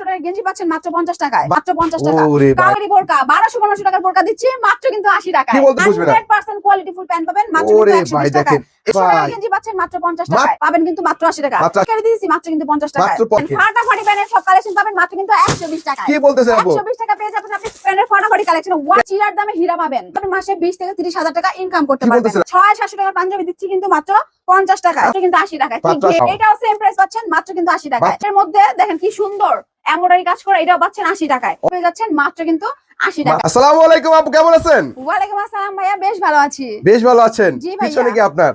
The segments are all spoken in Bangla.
টাকার গেঞ্জি পাচ্ছেন মাত্র পঞ্চাশ টাকায়। মাত্র পঞ্চাশ টাকা। বোরকা বারোশো পনেরোশো টাকার বোরকা দিচ্ছি মাত্র কিন্তু আশি টাকা কি বলতে বুঝবে না? Hundred percent quality full pant পাবেন মাত্র কিন্তু একশো ভাই বিশ টাকায়। দেখেন একশো টাকার ভাই। গেঞ্জি পাচ্ছেন মাত্র পঞ্চাশ মাত্র- পাবেন কিন্তু মাত্র আশি টাকা দিয়েছি মাত্র কিন্তু পঞ্চাশ টাকা ফাটাফাটি প্যান্টের সব কালেকশন পাবেন মাত্র কিন্তু একশো বিশ টাকায়। কি বলতেছেন আপু? একশো বিশ টাকা পেয়ে যাবেন আপনি প্যান্টের ফাটাফাটি কালেকশন চিরার দামে হীরা পাবেন। আপনি মাসে বিশ থেকে তিরিশ হাজার টাকা ইনকাম করতে পারবেন। ছয় সাতশো টাকার পাঞ্জাবি দিচ্ছি কিন্তু মাত্র পঞ্চাশ টাকা কিন্তু আশি টাকা। এটাও সেম প্রাইস পাচ্ছেন মাত্র কিন্তু আশি টাকা এর মধ্যে দেখেন কি সুন্দর এমব্রয়ডারি কাজ করা এটাও পাচ্ছেন আশি টাকায়। পেয়ে যাচ্ছেন মাত্র কিন্তু আশি টাকা। আসসালামু আলাইকুম আপু কেমন আছেন? ওয়ালাইকুম আসসালাম ভাইয়া বেশ ভালো আছি। বেশ ভালো আছেন? পিছনে কি আপনার?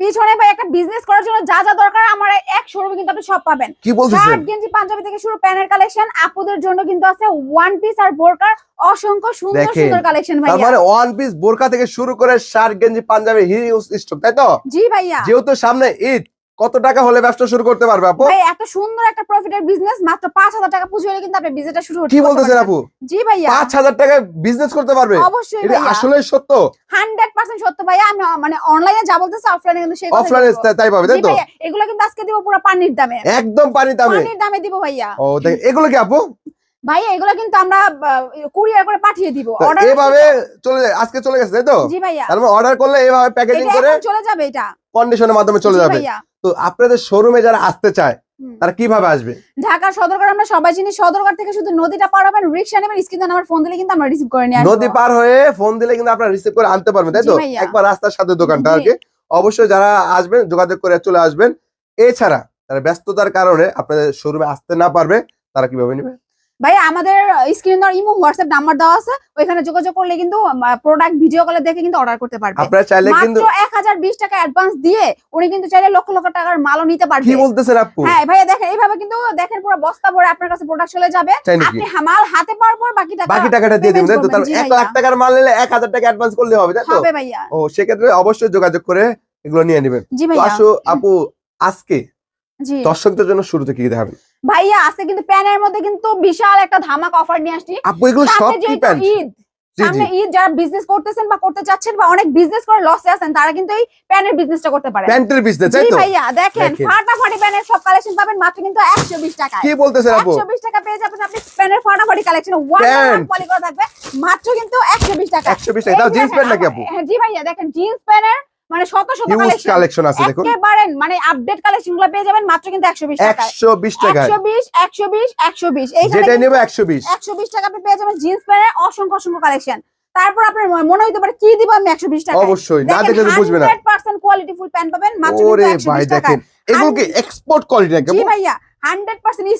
পিছনে ভাই একটা বিজনেস করার জন্য যা যা দরকার আমার এক শোরুমে কিন্তু আপনি সব পাবেন। কি বলতেছেন? শার্ট গেঞ্জি পাঞ্জাবি থেকে শুরু প্যানের কালেকশন আপুদের জন্য কিন্তু আছে ওয়ান পিস আর বোরকার অসংখ্য সুন্দর সুন্দর কালেকশন তার মানে ওয়ান পিস বোরকা থেকে শুরু করে শার্ট গেঞ্জি পাঞ্জাবি হিউজ স্টক তাই তো? জি ভাইয়া। যেহেতু সামনে ঈদ কত টাকা হলে ব্যবসা শুরু করতে পারবে আপু? ভাই এত সুন্দর একটা প্রফিটের বিজনেস মাত্র পাঁচ হাজার টাকা পুঁজি হলে কিন্তু আপনি বিজনেসটা শুরু করতে কি বলতেছেন আপু? জি ভাইয়া। পাঁচ হাজার টাকায় বিজনেস করতে পারবে? অবশ্যই এটা আসলে সত্য? হান্ড্রেড পার্সেন্ট সত্য ভাইয়া। আমি মানে অনলাইনে যা বলতেছি অফলাইনে কিন্তু সেই অফলাইনে তাই পাবে তাই তো? এগুলো কিন্তু আজকে দিব পুরো পানির দামে। একদম পানির দামে। পানির দামে দিব ভাইয়া। ও দেখ এগুলো কি আপু? ভাইয়া এগুলো কিন্তু আমরা কুরিয়ার করে পাঠিয়ে দিব। অর্ডার এভাবে চলে যায় আজকে চলে গেছে তাই তো? জি ভাইয়া। মানে অর্ডার করলে এভাবে প্যাকেজিং করে চলে যাবে এটা। কন্ডিশনের মাধ্যমে চলে যাবে। তো আপনাদের শোরুমে যারা আসতে চায় তারা কীভাবে আসবে? ঢাকা সদরঘাট আমরা সবাই চিনি সদরঘাট থেকে শুধু নদীটা পার হবেন রিক্সা নেবেন স্ক্রিনে আমার ফোন দিলে কিন্তু আমরা রিসিভ করে নিয়ে আসব। নদী পার হয়ে ফোন দিলে কিন্তু আপনারা রিসিভ করে আনতে পারবেন তাই তো? একবার রাস্তার সাথে দোকানটা আর কি অবশ্যই যারা আসবেন যোগাযোগ করে চলে আসবেন। এছাড়া তারা ব্যস্ততার কারণে আপনাদের শোরুমে আসতে না পারবে তারা কীভাবে নেবে? ভাই আমাদের স্ক্রিনে ইমো হোয়াটসঅ্যাপ নাম্বার দেওয়া আছে ওইখানে যোগাযোগ করলে কিন্তু প্রোডাক্ট ভিডিও কলে দেখে কিন্তু অর্ডার করতে পারবে। আপনারা চাইলে কিন্তু মাত্র এক হাজার বিশ টাকা অ্যাডভান্স দিয়ে উনি কিন্তু চাইলে লক্ষ লক্ষ টাকার মালও নিতে পারবে। কি বলতেছেন আপু? হ্যাঁ ভাইয়া দেখেন এইভাবে কিন্তু দেখেন পুরো বস্তা ভরে আপনার কাছে প্রোডাক্ট চলে যাবে। আপনি মাল হাতে পাওয়ার পর বাকি টাকা বাকি টাকাটা দিয়ে দিবেন তো? এক ভাইয়া। লাখ টাকার মাল নিলে এক হাজার টাকা অ্যাডভান্স করলে হবে তাই তো? হবে ভাইয়া। ও সেক্ষেত্রে অবশ্যই যোগাযোগ করে এগুলো নিয়ে নেবেন। জি তো ভাইয়া। আসো আপু আজকে দর্শকদের জন্য শুরুতে কি দেখাবেন? ভাইয়া আজকে কিন্তু প্যানের মধ্যে কিন্তু বিশাল একটা ধামাক অফার নিয়ে আসছি। আপু এগুলো সব কি প্যান্ট? ঈদ সামনে ঈদ যারা বিজনেস করতেছেন বা করতে চাচ্ছেন বা অনেক বিজনেস করে লসে আছেন তারা কিন্তু এই প্যানের বিজনেসটা করতে পারে প্যান্টের বিজনেস তাই জি তো? ভাইয়া দেখেন। ফাটাফাটি প্যানের সব কালেকশন পাবেন মাত্র কিন্তু একশো বিশ টাকায়। কি বলতেছেন আপু? একশো বিশ টাকা পেয়ে যাবেন আপনি প্যানের ফাটাফাটি কালেকশন ওয়ান Pant। পলি করা থাকবে মাত্র কিন্তু একশো বিশ টাকা একশো বিশ টাকা তাও এই জিন্স প্যান্ট নাকি আপু? হ্যাঁ, জি ভাইয়া দেখেন জিন্স প্যান্টের মানে শত শত কালেকশন কালেকশন আছে দেখুন। একেবারে মানে আপডেট পেয়ে যাবেন মাত্র কিন্তু এইখানে যেটা নেবে টাকা আপনি পেয়ে যাবেন জিন্স প্যান্টের অসংখ্য অসংখ্য কালেকশন তারপর আপনার মনে হইতে পারে কি দিব আমি একশো বিশ টাকা অবশ্যই না দেখলে তো বুঝবে না। Hundred percent quality full pant পাবেন মাত্র টাকা এগুলো কি এক্সপোর্ট কোয়ালিটি জি ভাইয়া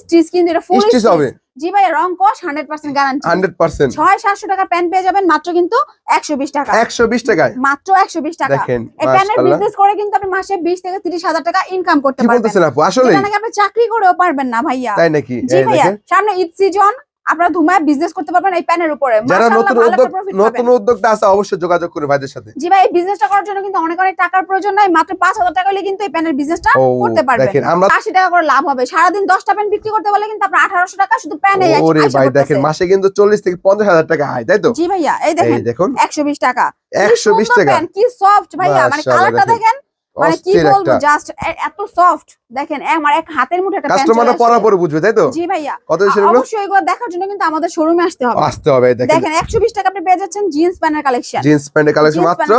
স্টিচ কিন্তু এটা ফুল স্টিচ হবে। জি ভাইয়া রং কস hundred percent guarantee hundred percent ছয় সাতশো টাকা প্যান্ট পেয়ে যাবেন মাত্র কিন্তু একশো বিশ টাকা। একশো বিশ টাকায়? মাত্র একশো বিশ টাকা। দেখেন এই প্যানের বিজনেস করে কিন্তু আপনি মাসে বিশ থেকে তিরিশ হাজার টাকা ইনকাম করতে কি পারবেন। বলতেছেন আপু? আসলে নাকি আপনি চাকরি করেও পারবেন না ভাইয়া। তাই নাকি? জি ভাইয়া সামনে ঈদ সিজন আপনারা ধুমায় বিজনেস করতে পারবেন এই প্যানের উপরে। যারা নতুন উদ্যোগ নতুন উদ্যোগটা আছে অবশ্যই যোগাযোগ করে ভাইদের সাথে। জি ভাই এই বিজনেসটা করার জন্য কিন্তু অনেক অনেক টাকার প্রয়োজন নাই মাত্র পাঁচ হাজার টাকা হলে কিন্তু এই প্যানের বিজনেসটা করতে পারবেন। দেখেন আমরা আশি টাকা করে লাভ হবে। সারাদিন দশটা প্যান বিক্রি করতে পারলে কিন্তু আপনার আঠারোশো টাকা শুধু প্যানে ওরে ভাই দেখেন মাসে কিন্তু চল্লিশ থেকে পঞ্চাশ হাজার টাকা আয় তাই তো? জি ভাইয়া এই এই দেখেন। দেখুন একশো বিশ টাকা। কি একশো বিশ সুন্দর টাকা। প্যান্ট, কি সফট ভাইয়া মানে কালারটা দেখেন। দেখেন মানে কি বলব জাস্ট এত সফট দেখেন আমার এক হাতের মুঠে একটা কাস্টমাররা পরা পরে বুঝবে তাই তো? জি ভাইয়া। কত সেগুলো অবশ্যই এগুলো দেখার জন্য কিন্তু আমাদের শোরুমে আসতে হবে। আসতে হবে এই দেখেন। দেখেন একশো বিশ টাকা আপনি পেয়ে যাচ্ছেন জিন্স প্যান্টের কালেকশন জিন্স প্যান্টের কালেকশন মাত্র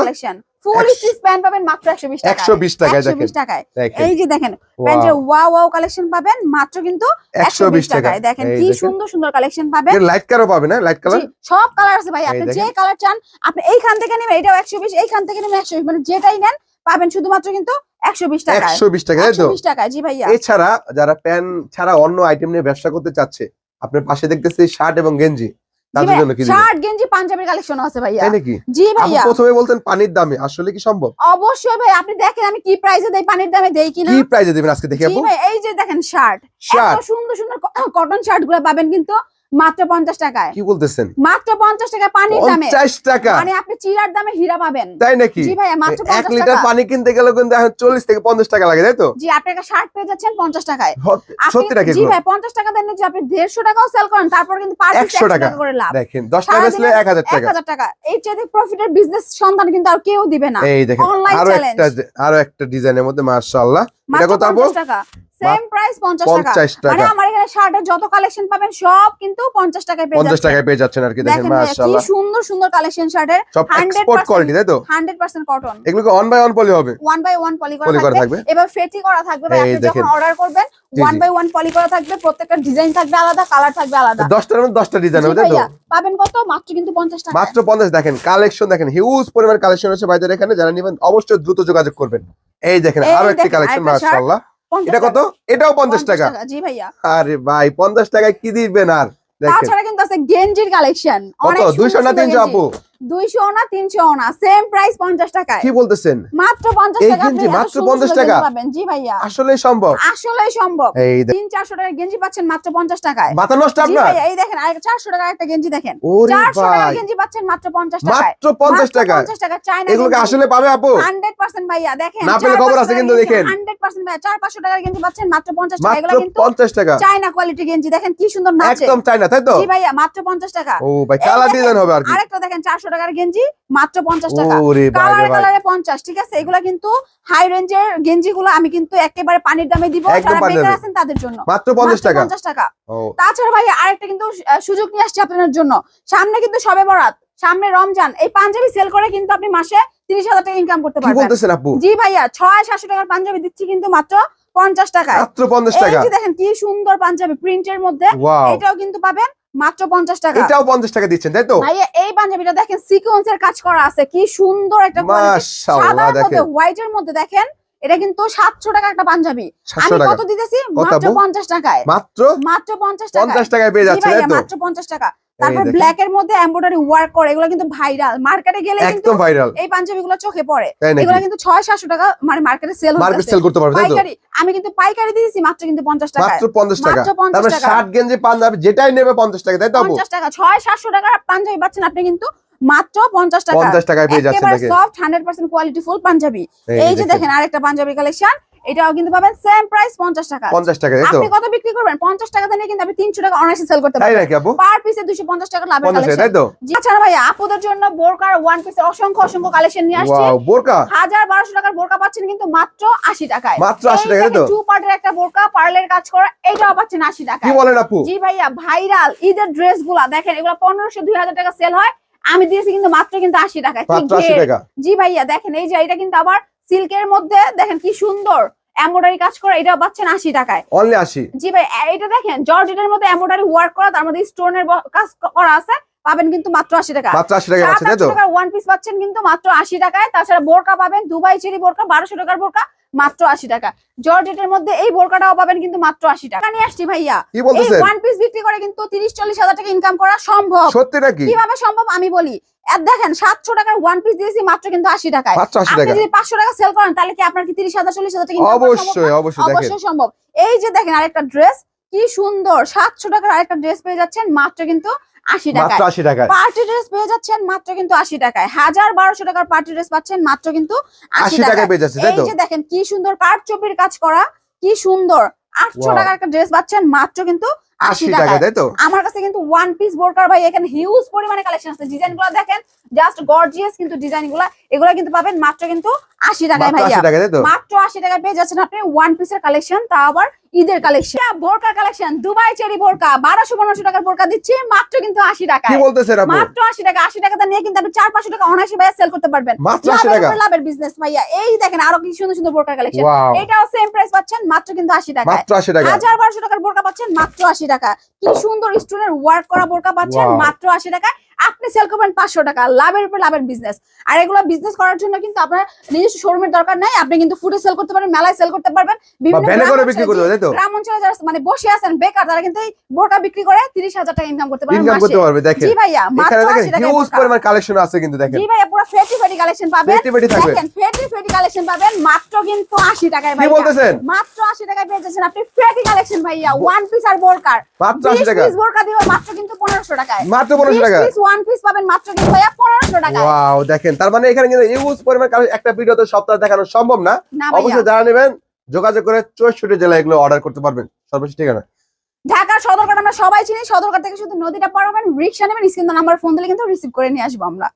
ফুল স্টিচ প্যান্ট পাবেন মাত্র একশো বিশ টাকা একশো বিশ টাকায় দেখেন। বিশ টাকায়। এই যে দেখেন Wow, প্যান্টের ওয়াও ওয়াও কালেকশন পাবেন মাত্র কিন্তু টাকায়। দেখেন কি সুন্দর সুন্দর কালেকশন পাবেন। লাইট কালার পাবে না? লাইট কালার সব কালার আছে ভাই আপনি যে কালার চান আপনি এইখান থেকে নেবেন এটাও একশো বিশ এইখান থেকে নেবেন মানে যেটাই নেন পাবেন শুধুমাত্র কিন্তু একশো বিশ টাকায়। একশো বিশ টাকা একশো বিশ জি ভাইয়া। এছাড়া যারা প্যান ছাড়া অন্য আইটেম নিয়ে ব্যবসা করতে চাচ্ছে আপনার পাশে দেখতেছি শার্ট এবং গেঞ্জি। তাদের জন্য কি শার্ট গেঞ্জি পাঞ্জাবির কালেকশন আছে ভাইয়া। তাই নাকি? জি ভাইয়া। প্রথমে বলতেন পানির দামে আসলে কি সম্ভব? অবশ্যই ভাই আপনি দেখেন আমি কি প্রাইসে দেই পানির দামে দেই কিনা কি প্রাইজে দিবেন আজকে দেখি আপু? এই যে দেখেন শার্ট এত সুন্দর সুন্দর কটন শার্টগুলো পাবেন কিন্তু মাত্র পঞ্চাশ টাকায়। কি বলতেছেন? মাত্র পঞ্চাশ টাকায় পানির দামে। টাকা? মানে আপনি চিরার দামে হীরা পাবেন। তাই নাকি? জি ভাইয়া মাত্র লিটার পানি কিনতে গেলে কিন্তু এখন চল্লিশ থেকে পঞ্চাশ টাকা লাগে তাই তো? জি আপনি একটা শার্ট পেয়ে যাচ্ছেন পঞ্চাশ টাকায়। সত্যি জি ভাই টাকা দেন যে আপনি দেড়শো টাকাও সেল করেন তারপর কিন্তু পার পিস 100 একশো টাকা। টাকা করে লাভ। দেখেন টাকা বেচলে টাকা। এই প্রফিটের বিজনেস সন্ধান কিন্তু আর কেউ দিবে না। এই দেখেন Online আরও একটা আরও একটা ডিজাইনের মধ্যে মাশাআল্লাহ। এটা মাত্র কত টাকা। সেম প্রাইস পঞ্চাশ টাকা। মানে আমার এখানে শার্টের যত কালেকশন পাবেন সব কিন্তু পঞ্চাশ টাকায় পেয়ে যাচ্ছেন। টাকায় পেয়ে যাচ্ছেন আর কি দেখেন ভাইয়া, কি সুন্দর সুন্দর কালেকশন শার্টের। সব 100% এক্সপোর্ট কোয়ালিটি তাই তো? হান্ড্রেড পার্সেন্ট কটন এগুলোকে অন বাই অন পলি হবে? ওয়ান বাই ওয়ান পলি করা থাকবে। এবার ফেটি করা থাকবে ভাই আপনি যখন অর্ডার করবেন ওয়ান বাই ওয়ান পলি করা থাকবে প্রত্যেকটা ডিজাইন থাকবে আলাদা কালার থাকবে আলাদা। দশটার মধ্যে দশটা ডিজাইন হবে তাই তো? পাবেন কত? মাত্র কিন্তু পঞ্চাশ টাকা মাত্র পঞ্চাশ দেখেন কালেকশন দেখেন হিউজ পরিমাণ কালেকশন আছে ভাইদের এখানে যারা নিবেন অবশ্যই দ্রুত যোগাযোগ করবেন। এই দেখেন আরও একটি কালেকশন মাশাআল্লাহ। এটা কত? এটাও পঞ্চাশ টাকা। জি ভাইয়া। আরে ভাই পঞ্চাশ টাকায় কি দিবেন আর? দেখেন। তাছাড়া কিন্তু আছে গেঞ্জির কালেকশন। কত? দুইশো না তিনশো আপু? দুইশো না তিনশো না সেম প্রাইস পঞ্চাশ টাকায়। কি বলতেছেন? মাত্র পঞ্চাশ এই টাকা গেঞ্জি আপনি মাত্র 50 টাকা? পাবেন। জি ভাইয়া। আসলে সম্ভব। আসলে সম্ভব। এই টাকার গেঞ্জি পাচ্ছেন মাত্র পঞ্চাশ টাকায়। মাথা নষ্ট জি ভাইয়া এই দেখেন আরেকটা চারশো টাকার একটা গেঞ্জি দেখেন। ওরে চারশো টাকার গেঞ্জি পাচ্ছেন মাত্র পঞ্চাশ টাকায়। মাত্র পঞ্চাশ টাকা পঞ্চাশ টাকা চায়না এগুলোকে আসলে পাবে আপু? হান্ড্রেড পার্সেন্ট ভাইয়া দেখেন না পেলে খবর আছে কিন্তু দেখেন। হান্ড্রেড পার্সেন্ট ভাইয়া চার পাঁচশো টাকার গেঞ্জি পাচ্ছেন মাত্র পঞ্চাশ টাকা এগুলো কিন্তু পঞ্চাশ টাকা। চায়না কোয়ালিটি গেঞ্জি দেখেন কি সুন্দর নাচে। একদম তাই তো? জি ভাইয়া মাত্র পঞ্চাশ টাকা। ও ভাই কালা ডিজাইন হবে আর কি। আরেকটা দেখেন চারশো টাকার গেঞ্জি? মাত্র পঞ্চাশ টাকা। কালারে কালারে পঞ্চাশ ঠিক আছে? এগুলা কিন্তু হাই রেঞ্জের গেঞ্জি গুলো আমি কিন্তু একেবারে পানির দামে দিব। যারা বেকার আছেন তাদের জন্য। মাত্র পঞ্চাশ টাকা। পঞ্চাশ টাকা। তাছাড়া ভাই আরেকটা কিন্তু সুযোগ নিয়ে আসছে আপনার জন্য। সামনে কিন্তু সবে বরাত সামনে রমজান। এই পাঞ্জাবি সেল করে কিন্তু আপনি মাসে তিরিশ হাজার টাকা ইনকাম করতে পারবেন। জি ভাইয়া ছয় সাতশো টাকার পাঞ্জাবি দিচ্ছি কিন্তু মাত্র পঞ্চাশ টাকায়। মাত্র পঞ্চাশ টাকা। দেখেন কি সুন্দর পাঞ্জাবি প্রিন্টের মধ্যে। এটাও কিন্তু পাবেন মাত্র পঞ্চাশ টাকা। এটাও পঞ্চাশ টাকা দিচ্ছেন তাই তো? ভাইয়া এই পাঞ্জাবিটা দেখেন সিকোয়েন্সের কাজ করা আছে কি সুন্দর একটা মাশাআল্লাহ দেখেন। হোয়াইট এর মধ্যে দেখেন এটা কিন্তু সাতশো টাকা একটা পাঞ্জাবি। আমি কত দিতেছি? মাত্র আপু? পঞ্চাশ টাকায়। মাত্র? মাত্র পঞ্চাশ টাকা পঞ্চাশ টাকায় পেয়ে যাচ্ছে মাত্র পঞ্চাশ টাকা। তারপর ব্ল্যাক এর মধ্যে এমব্রয়ডারি ওয়ার্ক করে এগুলো কিন্তু ভাইরাল মার্কেটে গেলে কিন্তু একদম ভাইরাল এই পাঞ্জাবি গুলো চোখে পড়ে। এগুলো কিন্তু ছয় সাতশো টাকা মানে মার্কেটে সেল মার্কেট হচ্ছে সেল করতে পারবে তাই পাইকারি আমি কিন্তু পাইকারি দিয়েছি মাত্র কিন্তু পঞ্চাশ টাকা মাত্র পঞ্চাশ টাকা। মাত্র পঞ্চাশ শার্ট গেঞ্জি পাঞ্জাবি যেটাই নেবে পঞ্চাশ টাকা তাই তো আপু? পঞ্চাশ টাকা ছয় সাতশো টাকা পাঞ্জাবি পাচ্ছেন আপনি কিন্তু মাত্র পঞ্চাশ টাকা পঞ্চাশ টাকায় পেয়ে যাচ্ছেন দেখেন। Soft hundred percent quality full Punjabi. এই যে দেখেন। আরেকটা পাঞ্জাবি কালেকশন এটাও কিন্তু পাবেন সেম প্রাইস পঞ্চাশ টাকা। পঞ্চাশ টাকা তাই তো? আপনি কত বিক্রি করবেন? পঞ্চাশ টাকা দিয়ে কিন্তু আপনি তিনশো টাকা অনায়াসে সেল করতে তাই পারবেন। নাকি আপু? পার পিসে দুশো পঞ্চাশ টাকা লাভের কালেকশন তাই তো? জি আচ্ছা ভাইয়া আপুদের জন্য বোরকার ওয়ান পিসের অসংখ্য অসংখ্য কালেকশন নিয়ে আসছি। ওয়াও বোরকা? হাজার বারোশো টাকার বোরকা পাচ্ছেন কিন্তু মাত্র আশি টাকায়। মাত্র 80 টাকা, তাই তো? টু পার্টের একটা বোরকা পার্লের কাজ করা এটাও পাচ্ছেন আশি কি টাকায় বলেন আপু? জি ভাইয়া ভাইরাল ঈদের ড্রেসগুলা দেখেন এগুলো পনেরোশো দুই হাজার টাকা সেল হয়। আমি দিয়েছি কিন্তু মাত্র কিন্তু আশি টাকায়। কি। টাকা। জি ভাইয়া দেখেন এই যে এটা কিন্তু আবার সিল্কের মধ্যে দেখেন কি সুন্দর এমব্রয়ডারি কাজ করা এটা পাচ্ছেন আশি টাকায়। অনলি আশি। জি ভাই এটা দেখেন জর্জেটের মধ্যে এমব্রয়ডারি ওয়ার্ক করা তার মধ্যে স্টোনের কাজ করা আছে পাবেন কিন্তু মাত্র আশি টাকা। মাত্র আশি টাকা আছে তাই তো? ওয়ান পিস পাচ্ছেন কিন্তু মাত্র আশি টাকায়। তাছাড়া বোরকা পাবেন দুবাই চেরি বোরকা বারোশো টাকার বোরকা। মাত্র আশি টাকা। জর্জেটের মধ্যে এই বোরকাটাও পাবেন কিন্তু মাত্র আশি টাকা। নিয়ে আসছি ভাইয়া। এই ওয়ান পিস বিক্রি করে কিন্তু তিরিশ চল্লিশ হাজার টাকা ইনকাম করা সম্ভব। সত্যি নাকি? কীভাবে সম্ভব আমি বলি। আর দেখেন সাতশো টাকার ওয়ান পিস দিয়েছি মাত্র কিন্তু আশি টাকায়। আপনি টাকা যদি পাঁচশো টাকা সেল করেন তাহলে কি আপনার কি তিরিশ হাজার চল্লিশ হাজার টাকা অবশ্যই অবশ্যই অবশ্যই সম্ভব। এই যে দেখেন আরেকটা ড্রেস কি সুন্দর। সাতশো টাকার আরেকটা ড্রেস পেয়ে যাচ্ছেন মাত্র কিন্তু আশি মাত্র টাকায় আশি টাকায়। পার্টি ড্রেস পেয়ে যাচ্ছেন মাত্র কিন্তু আশি টাকায়। হাজার বারোশো টাকার পার্টি ড্রেস পাচ্ছেন মাত্র কিন্তু আশি আশি টাকায়। টাকায় পেয়ে যাচ্ছে এই যে দেখেন কি সুন্দর কাঠ চপির কাজ করা কি সুন্দর। আটশো টাকার একটা ড্রেস পাচ্ছেন মাত্র কিন্তু আশি আশি টাকা তাই তো? আমার কাছে কিন্তু ওয়ান পিস বোরকার ভাই এখানে হিউজ পরিমাণে কালেকশন আছে। ডিজাইনগুলো দেখেন জাস্ট গর্জিয়াস কিন্তু ডিজাইনগুলা এগুলো কিন্তু পাবেন মাত্র কিন্তু আশি টাকায় মাত্র ভাইয়া। আশি টাকা মাত্র টাকায় পেয়ে যাচ্ছেন আপনি ওয়ান পিসের কালেকশন তা আবার ঈদের কালেকশন বোরকার কালেকশন দুবাই চেরি বোরকা বারোশো পনেরোশো টাকার বোরকা দিচ্ছি মাত্র কিন্তু আশি কি টাকায় বলতেছেন আপু? মাত্র আশি টাকা আশি টাকাটা নিয়ে কিন্তু আপনি চার পাঁচশো টাকা অনায়াসি ভাইয়া সেল করতে পারবেন। লাভের টাকা? বিজনেস ভাইয়া। এই দেখেন আরও কি সুন্দর সুন্দর বোরকার কালেকশন এটাও সেম প্রাইস পাচ্ছেন মাত্র কিন্তু আশি টাকা। হাজার বারোশো টাকার বোরকা পাচ্ছেন মাত্র আশি টাকা। কি সুন্দর স্টোনের ওয়ার্ক করা বোরকা পাচ্ছেন মাত্র আশি টাকা আপনি সেল করবেন পাঁচশো টাকা লাভের উপর লাভের বিজনেস আর এগুলো বিজনেস করার জন্য কিন্তু আপনার নিজস্ব শোরুমের দরকার নাই। আপনি কিন্তু ফুডে সেল করতে পারবেন মেলায় সেল করতে পারবেন। বিভিন্ন গ্রাম অঞ্চলে যারা মানে বসে আছেন বেকার তারা কিন্তু বোরকা বিক্রি করে তিরিশ হাজার টাকা ইনকাম করতে পারবেন করতে পারবে দেখেন। জি ভাইয়া মাত্র হিউজ পরিমাণ কালেকশন আছে কিন্তু দেখেন। জি ভাইয়া পুরো ফেটি ফেটি কালেকশন পাবেন। পেটি পেটি থাকবে। দেখেন ফেটি ফেটি কালেকশন পাবেন মাত্র কিন্তু আশি টাকায় কি বলতেছেন? মাত্র আশি টাকায় পেয়ে যাচ্ছেন আপনি ফেটি কালেকশন ভাইয়া ওয়ান পিস আর বোরকার। মাত্র আশি বিশ টাকা। পিস বোরকা দিবে মাত্র কিন্তু পনেরোশো টাকায়। মাত্র পনেরোশো টাকা। পিস ওয়ান পিস পাবেন মাত্র কিন্তু ভাইয়া পনেরোশো টাকায়। ওয়াও দেখেন তার মানে এখানে কিন্তু ইউজ পরিমাণ কালে- একটা ভিডিও তো সপ্তাহে দেখানো সম্ভব না। অবশ্যই যারা নেবেন যোগাযোগ করে জেলায় এগুলো অর্ডার করতে পারবেন। সর্বশেষ ঠিকানা। ঢাকার সদরঘাট আমরা সবাই চিনি। সদরঘাট থেকে শুধু নদীটা পার হবেন রিক্সা নেবেন স্ক্রিন নাম্বার ফোন দিলে কিন্তু রিসিভ করে নিয়ে আসব আমরা।